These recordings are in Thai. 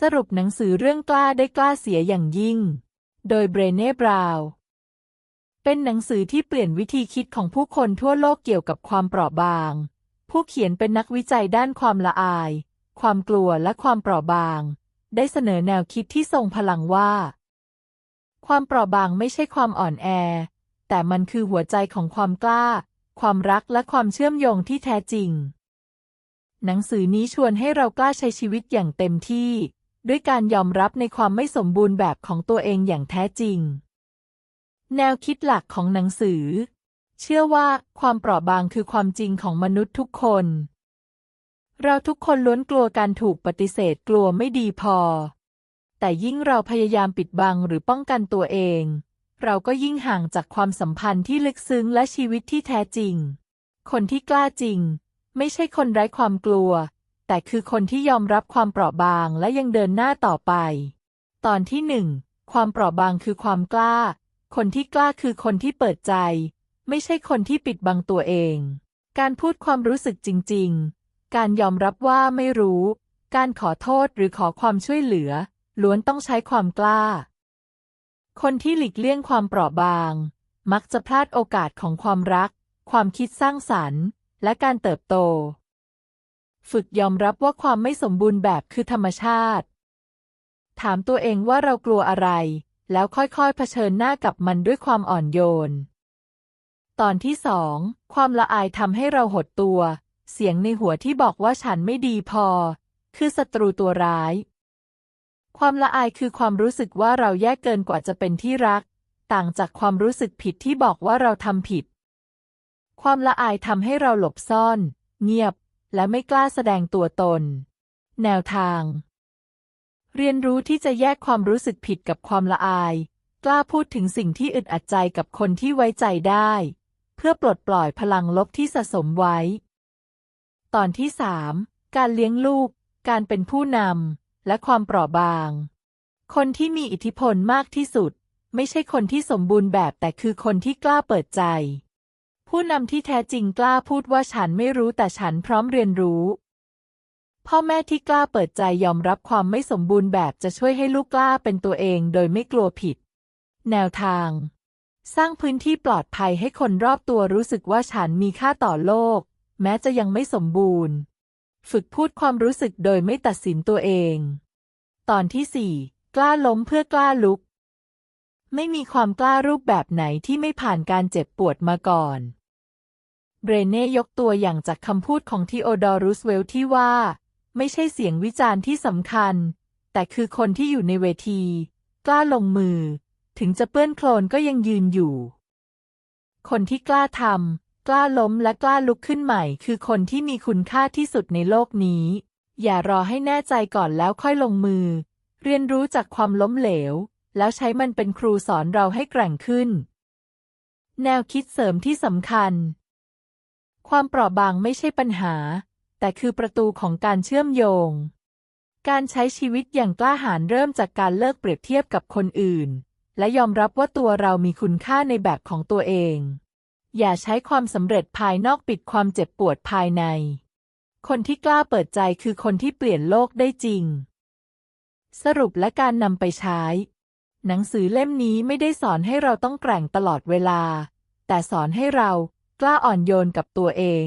สรุปหนังสือเรื่องกล้าได้กล้าเสียอย่างยิ่ง โดยเบรเน่บราวน์เป็นหนังสือที่เปลี่ยนวิธีคิดของผู้คนทั่วโลกเกี่ยวกับความเปราะบาง ผู้เขียนเป็นนักวิจัยด้านความละอาย ความกลัวและความเปราะบาง ได้เสนอแนวคิดที่ทรงพลังว่า ความเปราะบางไม่ใช่ความอ่อนแอ แต่มันคือหัวใจของความกล้า ความรักและความเชื่อมโยงที่แท้จริง หนังสือนี้ชวนให้เรากล้าใช้ชีวิตอย่างเต็มที่ ด้วยการยอมรับในความไม่สมบูรณ์แบบของตัวเองอย่างแท้จริง แนวคิดหลักของหนังสือ เชื่อว่าความเปราะบางคือความจริงของมนุษย์ทุกคน เราทุกคนล้วนกลัวการถูกปฏิเสธกลัวไม่ดีพอ แต่ยิ่งเราพยายามปิดบังหรือป้องกันตัวเอง เราก็ยิ่งห่างจากความสัมพันธ์ที่ลึกซึ้งและชีวิตที่แท้จริง คนที่กล้าจริง ไม่ใช่คนไร้ความกลัว แต่คือคนที่ยอมรับความเปราะบางและยังเดินหน้าต่อไป ตอนที่หนึ่งความเปราะบางคือความกล้า คนที่กล้าคือคนที่เปิดใจ ไม่ใช่คนที่ปิดบังตัวเอง การพูดความรู้สึกจริง ๆ การยอมรับว่าไม่รู้ การขอโทษหรือขอความช่วยเหลือ ล้วนต้องใช้ความกล้า คนที่หลีกเลี่ยงความเปราะบาง มักจะพลาดโอกาสของความรัก ความคิดสร้างสรรค์ และการเติบโต ฝึกยอมรับว่าความไม่สมบูรณ์แบบคือธรรมชาติ ถามตัวเองว่าเรากลัวอะไร แล้วค่อยๆเผชิญหน้ากับมันด้วยความอ่อนโยน ตอนที่สองความละอายทำให้เราหดตัว เสียงในหัวที่บอกว่าฉันไม่ดีพอ คือศัตรูตัวร้าย ความละอายคือความรู้สึกว่าเราแย่เกินกว่าจะเป็นที่รัก ต่างจากความรู้สึกผิดที่บอกว่าเราทำผิด ความละอายทำให้เราหลบซ่อน เงียบ และไม่กล้าแสดงตัวตน แนวทาง เรียนรู้ที่จะแยกความรู้สึกผิดกับความละอาย กล้าพูดถึงสิ่งที่อึดอัดใจกับคนที่ไว้ใจได้ เพื่อปลดปล่อยพลังลบที่สะสมไว้ ตอนที่สามการเลี้ยงลูก การเป็นผู้นำ และความเปราะบาง คนที่มีอิทธิพลมากที่สุด ไม่ใช่คนที่สมบูรณ์แบบแต่คือคนที่กล้าเปิดใจ ผู้นำที่แท้จริงกล้าพูดว่าฉันไม่รู้แต่ฉันพร้อมเรียนรู้ พ่อแม่ที่กล้าเปิดใจยอมรับความไม่สมบูรณ์แบบจะช่วยให้ลูกกล้าเป็นตัวเองโดยไม่กลัวผิด แนวทาง สร้างพื้นที่ปลอดภัยให้คนรอบตัวรู้สึกว่าฉันมีค่าต่อโลก แม้จะยังไม่สมบูรณ์ ฝึกพูดความรู้สึกโดยไม่ตัดสินตัวเอง ตอนที่สี่กล้าล้มเพื่อกล้าลุกไม่มีความกล้ารูปแบบไหนที่ไม่ผ่านการเจ็บปวดมาก่อน เบรเน่ยกตัวอย่างจากคำพูดของทีโอดอรูสเวลที่ว่า ไม่ใช่เสียงวิจารณ์ที่สำคัญ แต่คือคนที่อยู่ในเวที กล้าลงมือ ถึงจะเปื้อนโคลนก็ยังยืนอยู่ คนที่กล้าทำกล้าล้มและกล้าลุกขึ้นใหม่ คือคนที่มีคุณค่าที่สุดในโลกนี้ อย่ารอให้แน่ใจก่อนแล้วค่อยลงมือ เรียนรู้จากความล้มเหลว แล้วใช้มันเป็นครูสอนเราให้แกร่งขึ้น แนวคิดเสริมที่สำคัญ ความเปราะบางไม่ใช่ปัญหา แต่คือประตูของการเชื่อมโยง การใช้ชีวิตอย่างกล้าหาญเริ่มจากการเลิกเปรียบเทียบกับคนอื่น และยอมรับว่าตัวเรามีคุณค่าในแบบของตัวเอง อย่าใช้ความสำเร็จภายนอกปิดความเจ็บปวดภายใน คนที่กล้าเปิดใจคือคนที่เปลี่ยนโลกได้จริง สรุปและการนำไปใช้ หนังสือเล่มนี้ไม่ได้สอนให้เราต้องแกร่งตลอดเวลา แต่สอนให้เรา กล้าอ่อนโยนกับตัวเอง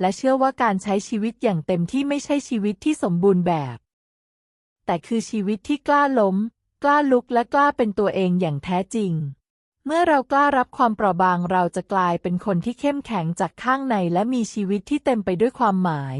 และเชื่อว่าการใช้ชีวิตอย่างเต็มที่ไม่ใช่ชีวิตที่สมบูรณ์แบบ แต่คือชีวิตที่กล้าล้ม กล้าลุกและกล้าเป็นตัวเองอย่างแท้จริง เมื่อเรากล้ารับความเปราะบางเราจะกลายเป็นคนที่เข้มแข็งจากข้างในและมีชีวิตที่เต็มไปด้วยความหมาย